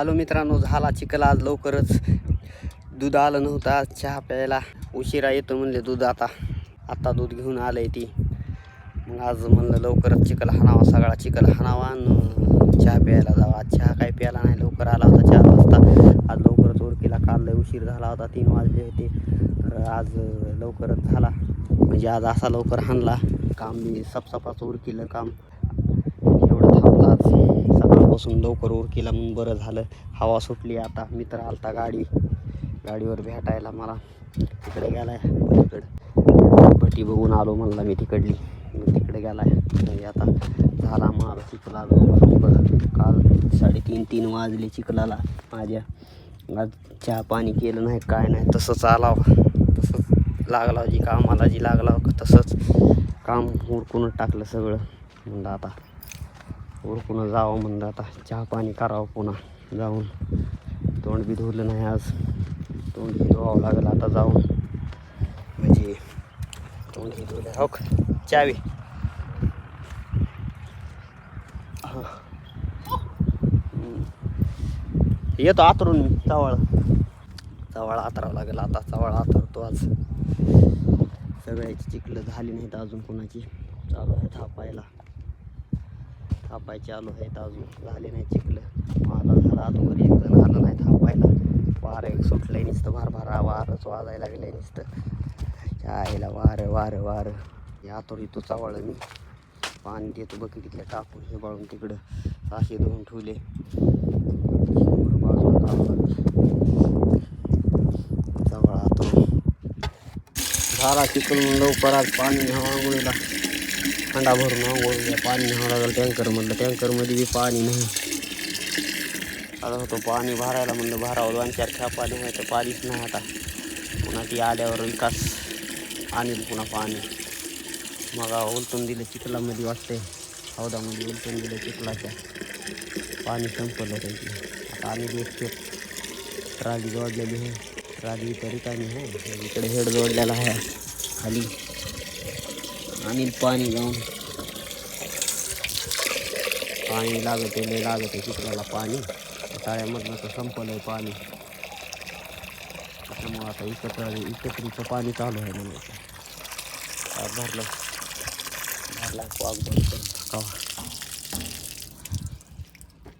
Hello मित्रांनो झाला चिखल आज लवकरच. दूध आलं नव्हतं आज चहा प्यायला. उशिरा येतो म्हणले दूध आता. आत्ता दूध घेऊन आलंय ती. मग आज म्हणलं लवकरच चिखल हाणावा सगळा चिखल हाणावा आणि चहा प्यायला जावा. आज चहा काय प्यायला नाही लवकर आला होता चार वाजता. आज लवकरच ओळखीला काल उशीर झाला होता तीन वाजले होते. तर आज लवकरच झाला. म्हणजे आज असा लवकर हाणला. काम मी सपसपाचं उरकीलं काम. एवढं थांबला आज. सकाळपासून लवकर उरकीला म्हणून बरं झालं. हवा सुटली आता. मित्र आलता गाडी. गाडीवर भेटायला मला तिकडे गेलाय पलीकडे. भटी बघून आलो म्हणला मी तिकडली. मग तिकडे गेलाय. म्हणजे आता झाला मला चिखला बरं काल साडेतीन तीन वाजले चिखलाला. माझ्या आज चहा पाणी केलं नाही काय नाही. तसंच आला तसंच लागला जी कामाला जी लागला तसंच काम उरकूनच टाकलं सगळं. म्हणलं आता उरकून जावं म्हणलं. आता चहा पाणी करावं पुन्हा जाऊन. तोंड बी धुरलं नाही आज. तोंड बी धुवावं लागलं आता जाऊन. म्हणजे तोंड बी धुवलं. हो का? चावी येतो आतरून मी. चवळ. चवळ आतरावं लागेल आता. चवळ आतरतो आज. सगळ्याची चिखलं झाली नाहीत अजून कोणाची. चालू आहे थापायला. थापायचे आलो आहेत अजून. झाले नाही चिखलं. माझा झाला अगोदर एक जण आलं नाही थापायला. वारं एक सुटलंय नुसतं भार भारा वारच वाजायला लागलंय नुसतं. आईला वारं वारं वारं. या तो इथं चावळ मी. पाणी देतो बकेटीतल्या टाकून हे बाळून तिकडं साशे धुवून ठेवले. बाजूला आतो चावळ झाला चिकन लवकर आज पाणी हवा आंघोळीला. अंडा भरून आंघोळीला पाणी न्यावं लागलं टँकरमधलं टँकरमध्ये बी पाणी नाही। आता होतो पाणी भरायला म्हणलं भरावं दोन चार खेळा पाणी आहे तर पाणीच नाही आता पुन्हा ती आल्यावर विकास आणील पुन्हा पाणी मग उलटून दिलं चिखलामध्ये वाटते हौदामध्ये उलटून दिलं चिखलाच्या पाणी संपलं त्यांची आता आणि एक ट्राली जोडलेली आहे ट्राली तरी काही आहे इकडे हेड जोडलेला आहे खाली। आणि पाणी जाऊन. पाणी लागत आहे लय लागत आहे चिखलाला पाणी. तळ्यामधलं तर संपलं आहे पाणी. त्याच्यामुळं आता एकत्र एकत्रीचं पाणी चालू आहे म्हणायचं भरलं. भरला वाघ भरतो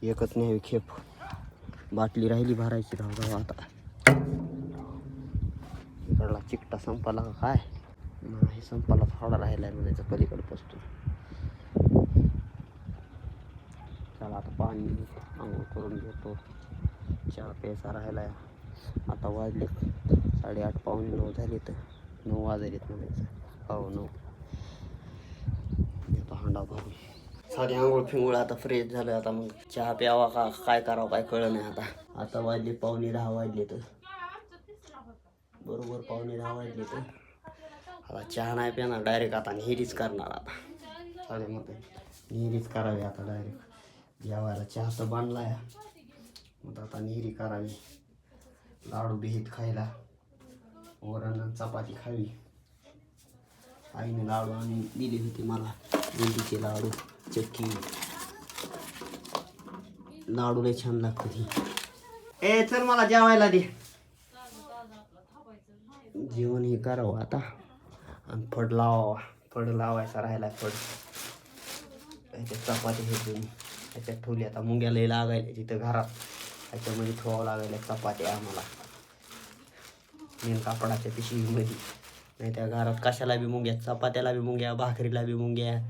एकच नाही खेप. बाटली राहिली भरायची. धाव जाऊ आता. इकडला चिकटा संपला काय? नाही संपाला थोडा राहिला आहे म्हणायचं पलीकडे पसतो चला आता पाणी आंघोळ करून घेतो. चहा प्यायचा राहिला आहे आता वाजले साडेआठ पावणे नऊ झाले तर नऊ वाजलेत म्हणायचं. हो नऊ. येतो हांडा भरून. साधी आंघोळ फिंगोळ आता फ्रेश झालं आता मग चहा प्यावा का काय करावं काय कळलं नाही आता. आता वाजले पावणे दहा वाजले तर बरोबर पावणे दहा वाजले तर आता चहा नाही पिणार डायरेक्ट आता निहिरीच करणार आता. साडेमध्ये निहिरीच करावी आता डायरेक्ट जेवायला चहा तर बांधला आहे मग आता निहिरी करावी. लाडू बिहीत खायला. वरण चपाती खावी. आईने लाडू आणि दिली होती मला. बुंदीचे लाडू चक्की. लाडू लय छान लागते ती ए चल मला जेवायला दे. जेवण हे करावं आता. आणि फड लावावा फड लावायचा राहिला फड. त्याच्यात चपाती हे तुम्ही त्याच्यात ठेवली. आता मुंग्याला लागायला तिथं घरात. त्याच्यामध्ये ठेवावं लागायला चपात्या आम्हाला. मेन कापडाच्या पिशवीमध्ये. नाही त्या घरात कशाला बी मुंग्या चपात्याला बी मुंग्या भाकरीला बी मुंग्या.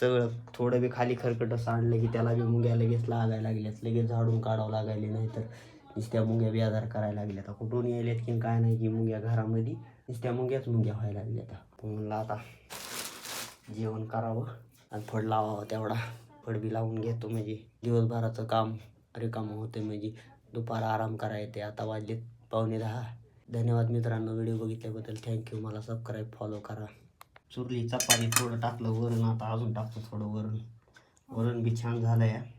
सगळं थोडं बी खाली खरकट सांडलं की त्याला बी मुंग्या लगेच लागायला लागल्यात. लगेच झाडून काढावं लागायले. नाहीतर नुसत्या मुंग्या बेजार करायला लागल्यात. आता कुठून यायल्यात की काय नाही की मुंग्या घरामध्ये. नुसत्या मुंग्याच मुंग्या व्हायला लागल्या आता. म्हणलं आता जेवण करावं आणि फड लावावं तेवढा. फड बी लावून घेतो म्हणजे. दिवसभराचं काम रिकामं होते म्हणजे. दुपार आराम करा येते. आता वाजलेत पावणे दहा. धन्यवाद मित्रांनो व्हिडिओ बघितल्याबद्दल. थँक्यू मला सबस्क्राईब फॉलो करा. चुरली चपाती थोडं टाकलं वरण आता अजून टाकतो थोडं वरण. वरण बी छान झालं आहे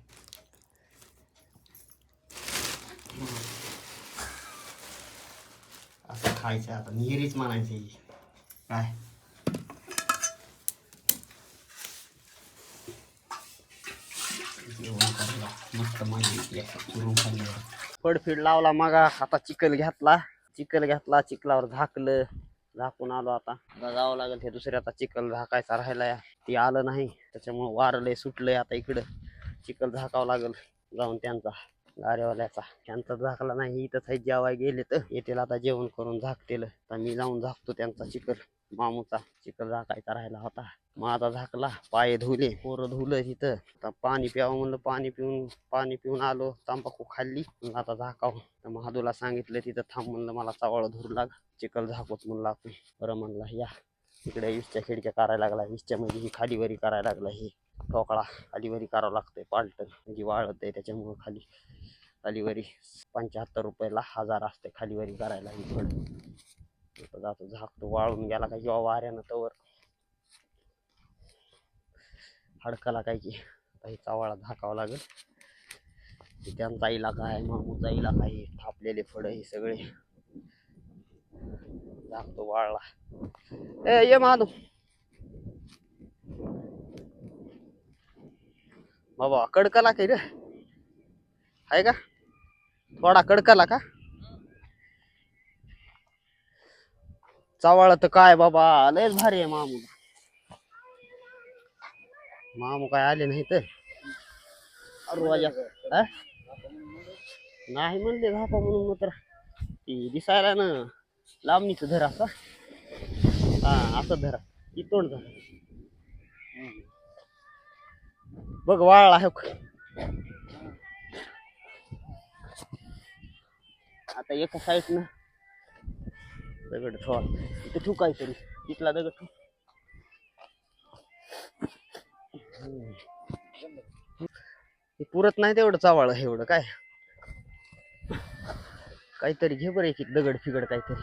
खायचं आता. निहिरीच म्हणायची काय? मस्त चुरून फडफीड लावला मागा. आता चिकल घेतला. चिकल घेतला. चिखलावर झाकलं. झाकून आलो आता. जावं लागेल हे दुसरे आता चिखल झाकायचा राहिलाय. ते आलं नाही. त्याच्यामुळं वारलंय सुटलंय आता इकडं. चिखल झाकावं लागेल. जाऊन त्यांचा. गारेवाल्याचा त्यांचा झाकला नाही इथं काही जेवाय गेले तर. येतील आता जेवण करून झाकतील. तर मी जाऊन झाकतो त्यांचा चिखल. मामूचा चिखल झाकायचा राहिला होता. माझा झाकला पाय धुले पोरं धुलं तिथं आता पाणी प्यावं म्हणलं पाणी पिऊन पाणी पिऊन आलो तंबाखू खाल्ली. आता झाकावं. तर महादूला सांगितलं तिथं थांब म्हणलं मला चावळ धरू लाग. चिखल झाकवत म्हणला आपण. बरं म्हणला या. इकडे वीसच्या खिडक्या करायला लागला वीसच्या मध्ये ही खालीवरी करायला लागला ही. ठोकळा अलिवरी करावं लागतंय पालटन म्हणजे वाळत आहे त्याच्यामुळं खाली अलिवरी पंच्याहत्तर रुपयाला हजार असते खालीवरी करायला इकडं. जातो झाकतो वाळून गेला काय किंवा वाऱ्यानं तवर. हडकला काय की काही चावाळा झाकावा लागेल. त्यांचा इलाका आहे मामूचा इलाका आहे थापलेले फळ हे सगळे. झाकतो वाळला. ए ये माधू बाबा कडकला काय रे? आहे का? थोडा कडकला का? चावळ तर काय बाबा लयच भारी आहे मामू. मामू काय आले नाही तर? नाही म्हणले झापा म्हणून मात्र. ती दिसायला ना लांबणीच धर असा. हा असं धरा. ती तोंड धरा. बघ वाळ आहे का? आता एका साईडनं दगड ठेवा. इथे ठेवू काहीतरी इथला दगड ठू हे पुरत नाही तेवढं चावाळ एवढं काय? काहीतरी घे बरं एक दगड फिगड काहीतरी.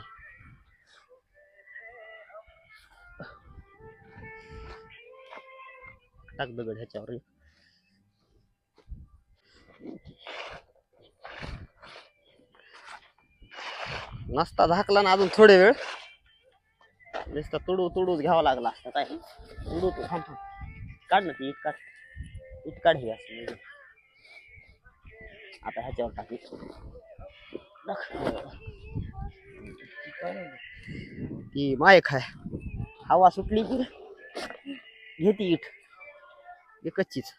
टाक दगड ह्याच्यावर. एक. नसता झाकला ना अजून थोडे वेळ. नुसता तुडू तुडूच घ्यावा लागला असता काय? तुडू तू थांब थांब. काढ ना ती इट काढ. इट काढ ही असं. म्हणजे. आता ह्याच्यावर टाक ती मायक आहे हवा सुटली की. घेती इट. एकचीच.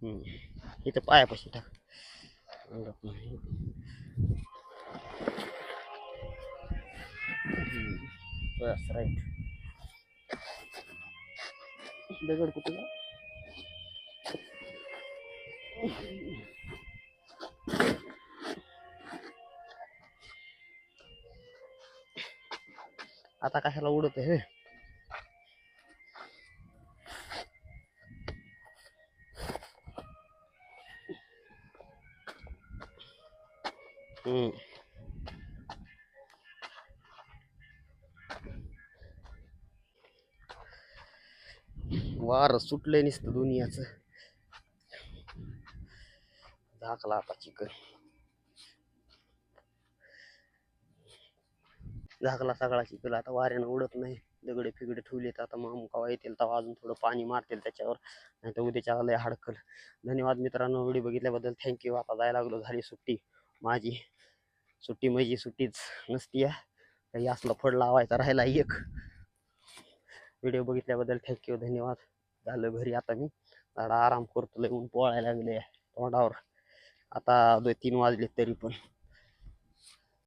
हम्म. इथं पायापाशी टाक. अंगात नाही. बस राईट दगड कुठे आता कशाला उडत हे वार सुटलंय नसतं दुनियाच. झाकला आता चिकन. झाकला सगळा चिखल आता वाऱ्यानं उडत नाही. दगडे फिगडे ठेवलेत. आता मामू कवा येतील? तेव्हा अजून थोडं पाणी मारतील त्याच्यावर. नाही तर उद्याच्या लय हडकल. धन्यवाद मित्रांनो. व्हिडिओ बघितल्याबद्दल थँक्यू. आता जायला लागलो. झाली सुट्टी माझी. सुट्टी माझी सुट्टीच नसती आहे काही असला फड लावायचा राहिला एक. व्हिडिओ बघितल्याबद्दल थँक्यू धन्यवाद. झालं घरी आता मी. झाडा आराम करतो लय ऊन पोळायला लागले तोंडावर. आता दोन तीन वाजले तरी पण.